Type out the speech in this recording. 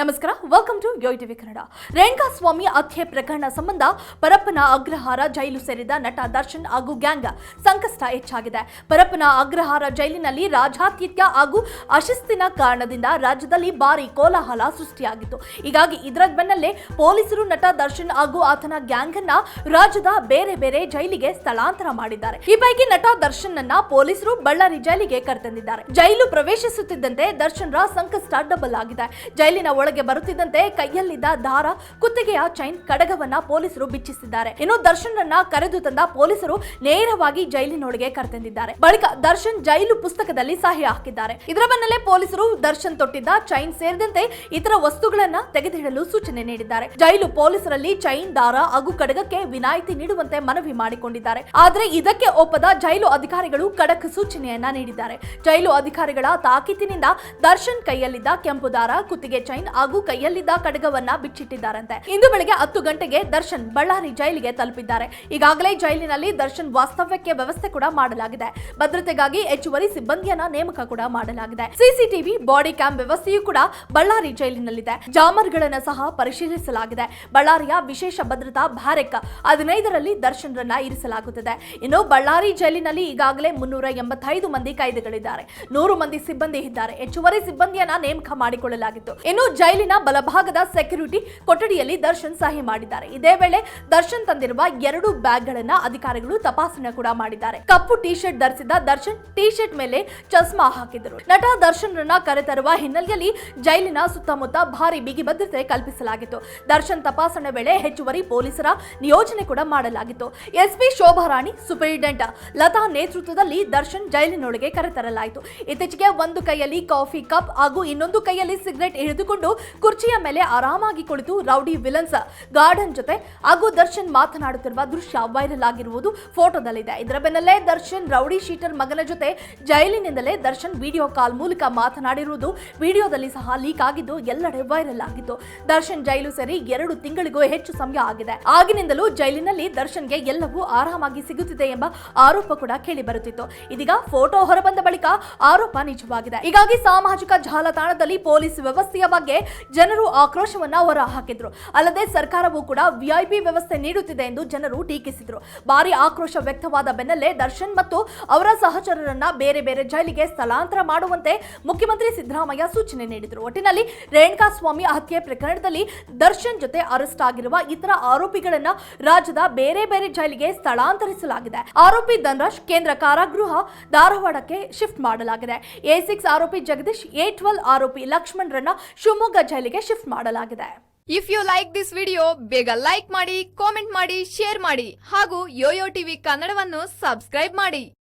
ನಮಸ್ಕಾರ welcome to Yoyo TV Kannada Renuka Swamy ಹತ್ಯೆ ಪ್ರಕರಣ ಸಂಬಂಧ ಪರಪ್ಪನ ಅಗ್ರಹಾರ ಜೈಲು ಸೇರಿದ ನಟ ದರ್ಶನ್ ಹಾಗೂ ಗ್ಯಾಂಗ್ ಸಂಕಷ್ಟ ಹೆಚ್ಚಾಗಿದೆ. ಪರಪ್ಪನ ಅಗ್ರಹಾರ ಜೈಲಿನಲ್ಲಿ ರಾಜಾತಿಥ್ಯ ಹಾಗೂ ಅಶಿಸ್ತಿನ ಕಾರಣದಿಂದ ರಾಜ್ಯದಲ್ಲಿ ಭಾರಿ ಕೋಲಾಹಲ ಸೃಷ್ಟಿಯಾಗಿತ್ತು. ಹೀಗಾಗಿ ಇದರ ಬೆನ್ನಲ್ಲೇ ಪೊಲೀಸರು ನಟ ದರ್ಶನ್ ಹಾಗೂ ಆತನ ಗ್ಯಾಂಗ್ ಅನ್ನ ರಾಜ್ಯದ ಬೇರೆ ಬೇರೆ ಜೈಲಿಗೆ ಸ್ಥಳಾಂತರ ಮಾಡಿದ್ದಾರೆ. ಈ ಪೈಕಿ ನಟ ದರ್ಶನ್ ಅನ್ನ ಪೊಲೀಸರು ಬಳ್ಳಾರಿ ಜೈಲಿಗೆ ಕರೆತಂದಿದ್ದಾರೆ. ಜೈಲು ಪ್ರವೇಶಿಸುತ್ತಿದ್ದಂತೆ ದರ್ಶನ್ ರ ಸಂಕಷ್ಟ ಡಬಲ್ ಆಗಿದೆ. ಜೈಲಿನ ಒಳಗೆ ಬರುತ್ತಿದ್ದಂತೆ ಕೈಯಲ್ಲಿದ್ದ ದಾರ, ಕುತ್ತಿಗೆಯ ಚೈನ್ ಕಡಗವನ್ನ ಪೊಲೀಸರು ಬಿಚ್ಚಿಸಿದ್ದಾರೆ. ಇನ್ನು ದರ್ಶನ್ ಕರೆದು ತಂದ ಪೊಲೀಸರು ನೇರವಾಗಿ ಜೈಲಿನೊಳಗೆ ಕರೆತಂದಿದ್ದಾರೆ. ಬಳಿಕ ದರ್ಶನ್ ಜೈಲು ಪುಸ್ತಕದಲ್ಲಿ ಸಹಿ ಹಾಕಿದ್ದಾರೆ. ಇದರ ಬೆನ್ನಲ್ಲೇ ಪೊಲೀಸರು ದರ್ಶನ್ ತೊಟ್ಟಿದ್ದ ಚೈನ್ ಸೇರಿದಂತೆ ಇತರ ವಸ್ತುಗಳನ್ನ ತೆಗೆದಿಡಲು ಸೂಚನೆ ನೀಡಿದ್ದಾರೆ. ಜೈಲು ಪೊಲೀಸರಲ್ಲಿ ಚೈನ್, ದಾರ ಹಾಗೂ ಕಡಗಕ್ಕೆ ವಿನಾಯಿತಿ ನೀಡುವಂತೆ ಮನವಿ ಮಾಡಿಕೊಂಡಿದ್ದಾರೆ. ಆದರೆ ಇದಕ್ಕೆ ಒಪ್ಪದ ಜೈಲು ಅಧಿಕಾರಿಗಳು ಕಡಕ್ ಸೂಚನೆಯನ್ನ ನೀಡಿದ್ದಾರೆ. ಜೈಲು ಅಧಿಕಾರಿಗಳ ತಾಕೀತಿನಿಂದ ದರ್ಶನ್ ಕೈಯಲ್ಲಿದ್ದ ಕೆಂಪು ದಾರ, ಕುತ್ತಿಗೆ ಚೈನ್ ಹಾಗೂ ಕೈಯಲ್ಲಿದ್ದ ಕಡಗವನ್ನ ಬಿಚ್ಚಿಟ್ಟಿದ್ದಾರಂತೆ. ಇಂದು ಬೆಳಗ್ಗೆ ಹತ್ತು ಗಂಟೆಗೆ ದರ್ಶನ್ ಬಳ್ಳಾರಿ ಜೈಲಿಗೆ ತಲುಪಿದ್ದಾರೆ. ಈಗಾಗಲೇ ಜೈಲಿನಲ್ಲಿ ದರ್ಶನ್ ವಾಸ್ತವ್ಯಕ್ಕೆ ವ್ಯವಸ್ಥೆ ಕೂಡ ಮಾಡಲಾಗಿದೆ. ಭದ್ರತೆಗಾಗಿ ಹೆಚ್ಚುವರಿ ಸಿಬ್ಬಂದಿಯನ್ನ ನೇಮಕ ಕೂಡ ಮಾಡಲಾಗಿದೆ. ಸಿಸಿಟಿವಿ, ಬಾಡಿ ಕ್ಯಾಮ್ ವ್ಯವಸ್ಥೆಯೂ ಕೂಡ ಬಳ್ಳಾರಿ ಜೈಲಿನಲ್ಲಿದೆ. ಜಾಮರ್ಗಳನ್ನು ಸಹ ಪರಿಶೀಲಿಸಲಾಗಿದೆ. ಬಳ್ಳಾರಿಯ ವಿಶೇಷ ಭದ್ರತಾ ಬ್ಯಾರೆಕ್ ಹದಿನೈದರಲ್ಲಿ ದರ್ಶನ್ ರನ್ನ ಇರಿಸಲಾಗುತ್ತದೆ. ಇನ್ನು ಬಳ್ಳಾರಿ ಜೈಲಿನಲ್ಲಿ ಈಗಾಗಲೇ ಮುನ್ನೂರ ಎಂಬತ್ತೈದು ಮಂದಿ ಕೈದಿಗಳಿದ್ದಾರೆ ನೂರು ಮಂದಿ ಸಿಬ್ಬಂದಿ ಇದ್ದಾರೆ. ಹೆಚ್ಚುವರಿ ಸಿಬ್ಬಂದಿಯನ್ನ ನೇಮಕ ಮಾಡಿಕೊಳ್ಳಲಾಗಿತ್ತು. ಇನ್ನು ಜೈಲಿನ ಬಲಭಾಗದ ಸೆಕ್ಯೂರಿಟಿ ಕೊಠಡಿಯಲ್ಲಿ ದರ್ಶನ್ ಸಹಿ ಮಾಡಿದ್ದಾರೆ. ಇದೇ ವೇಳೆ ದರ್ಶನ್ ತಂದಿರುವ ಎರಡು ಬ್ಯಾಗ್ಗಳನ್ನ ಅಧಿಕಾರಿಗಳು ತಪಾಸಣೆ ಕೂಡ ಮಾಡಿದ್ದಾರೆ. ಕಪ್ಪು ಟಿ ಶರ್ಟ್ ಧರಿಸಿದ ದರ್ಶನ್ ಟಿ ಶರ್ಟ್ ಮೇಲೆ ಚಸ್ಮಾ ಹಾಕಿದರು. ನಟ ದರ್ಶನ್ ರನ್ನ ಕರೆತರುವ ಹಿನ್ನೆಲೆಯಲ್ಲಿ ಜೈಲಿನ ಸುತ್ತಮುತ್ತ ಭಾರಿ ಬಿಗಿ ಭದ್ರತೆ ಕಲ್ಪಿಸಲಾಗಿತ್ತು. ದರ್ಶನ್ ತಪಾಸಣೆ ವೇಳೆ ಹೆಚ್ಚುವರಿ ಪೊಲೀಸರ ನಿಯೋಜನೆ ಕೂಡ ಮಾಡಲಾಗಿತ್ತು. ಎಸ್ಪಿ ಶೋಭಾರಾಣಿ ಸೂಪರಿಂಟೆಂಡೆಂಟ್ ಲತಾ ನೇತೃತ್ವದಲ್ಲಿ ದರ್ಶನ್ ಜೈಲಿನೊಳಗೆ ಕರೆತರಲಾಯಿತು. ಇತ್ತೀಚೆಗೆ ಒಂದು ಕೈಯಲ್ಲಿ ಕಾಫಿ ಕಪ್ ಹಾಗೂ ಇನ್ನೊಂದು ಕೈಯಲ್ಲಿ ಸಿಗರೆಟ್ ಹಿಡಿದುಕೊಂಡು ಕುರ್ಚಿಯ ಮೇಲೆ ಆರಾಮಾಗಿ ಕುಳಿತು ರೌಡಿ ವಿಲನ್ಸ್ ಗಾರ್ಡನ್ ಜೊತೆ ಹಾಗೂ ದರ್ಶನ್ ಮಾತನಾಡುತ್ತಿರುವ ದೃಶ್ಯ ವೈರಲ್ ಆಗಿರುವುದು ಫೋಟೋದಲ್ಲಿದೆ. ಇದರ ಬೆನ್ನಲ್ಲೇ ದರ್ಶನ್ ರೌಡಿ ಶೀಟರ್ ಮಗನ ಜೊತೆ ಜೈಲಿನಿಂದಲೇ ದರ್ಶನ್ ವಿಡಿಯೋ ಕಾಲ್ ಮೂಲಕ ಮಾತನಾಡಿರುವುದು ವಿಡಿಯೋದಲ್ಲಿ ಸಹ ಲೀಕ್ ಆಗಿದ್ದು ಎಲ್ಲೆಡೆ ವೈರಲ್ ಆಗಿತ್ತು. ದರ್ಶನ್ ಜೈಲು ಸೇರಿ ಎರಡು ತಿಂಗಳಿಗೂ ಹೆಚ್ಚು ಸಮಯ ಆಗಿದೆ. ಆಗಿನಿಂದಲೂ ಜೈಲಿನಲ್ಲಿ ದರ್ಶನ್ಗೆ ಎಲ್ಲವೂ ಆರಾಮಾಗಿ ಸಿಗುತ್ತಿದೆ ಎಂಬ ಆರೋಪ ಕೂಡ ಕೇಳಿ ಬರುತ್ತಿತ್ತು ಇದೀಗ ಫೋಟೋ ಹೊರಬಂದ ಬಳಿಕ ಆರೋಪ ನಿಜವಾಗಿದೆ. ಹೀಗಾಗಿ ಸಾಮಾಜಿಕ ಜಾಲತಾಣದಲ್ಲಿ ಪೊಲೀಸ್ ವ್ಯವಸ್ಥೆಯ ಬಗ್ಗೆ ಜನರು ಆಕ್ರೋಶವನ್ನ ಹೊರಹಾಕಿದ್ರು. ಅಲ್ಲದೆ ಸರ್ಕಾರವು ಕೂಡ ವಿಐಪಿ ವ್ಯವಸ್ಥೆ ನೀಡುತ್ತಿದೆ ಎಂದು ಜನರು ಟೀಕಿಸಿದ್ರು. ಭಾರಿ ಆಕ್ರೋಶ ವ್ಯಕ್ತವಾದ ಬೆನ್ನಲ್ಲೇ ದರ್ಶನ್ ಮತ್ತು ಅವರ ಸಹಚರರನ್ನ ಬೇರೆ ಬೇರೆ ಜೈಲಿಗೆ ಸ್ಥಳಾಂತರ ಮಾಡುವಂತೆ ಮುಖ್ಯಮಂತ್ರಿ ಸಿದ್ದರಾಮಯ್ಯ ಸೂಚನೆ ನೀಡಿದರು. ಒಟ್ಟಿನಲ್ಲಿ ರೇಣುಕಾ ಸ್ವಾಮಿ ಹತ್ಯೆ ಪ್ರಕರಣದಲ್ಲಿ ದರ್ಶನ್ ಜೊತೆ ಅರೆಸ್ಟ್ ಆಗಿರುವ ಇತರ ಆರೋಪಿಗಳನ್ನ ರಾಜ್ಯದ ಬೇರೆ ಬೇರೆ ಜೈಲಿಗೆ ಸ್ಥಳಾಂತರಿಸಲಾಗಿದೆ. ಆರೋಪಿ ಧನರಾಜ್ ಕೇಂದ್ರ ಕಾರಾಗೃಹ ಧಾರವಾಡಕ್ಕೆ ಶಿಫ್ಟ್ ಮಾಡಲಾಗಿದೆ. ಎ ಸಿಕ್ಸ್ ಆರೋಪಿ ಜಗದೀಶ್, ಎ ಟ್ವೆಲ್ ಆರೋಪಿ ಲಕ್ಷ್ಮಣ್ ರನ್ನ ಶಿವಮೊಗ್ಗ ಜೈಲಿಗೆ ಶಿಫ್ಟ್ ಮಾಡಲಾಗಿದೆ. If you like this video ಬೇಗ ಲೈಕ್ ಮಾಡಿ ಕಾಮೆಂಟ್ ಮಾಡಿ ಶೇರ್ ಮಾಡಿ ಹಾಗೂ ಯೋಯೋ ಟಿವಿ ಕನ್ನಡವನ್ನು ಸಬ್ಸ್ಕ್ರೈಬ್ ಮಾಡಿ.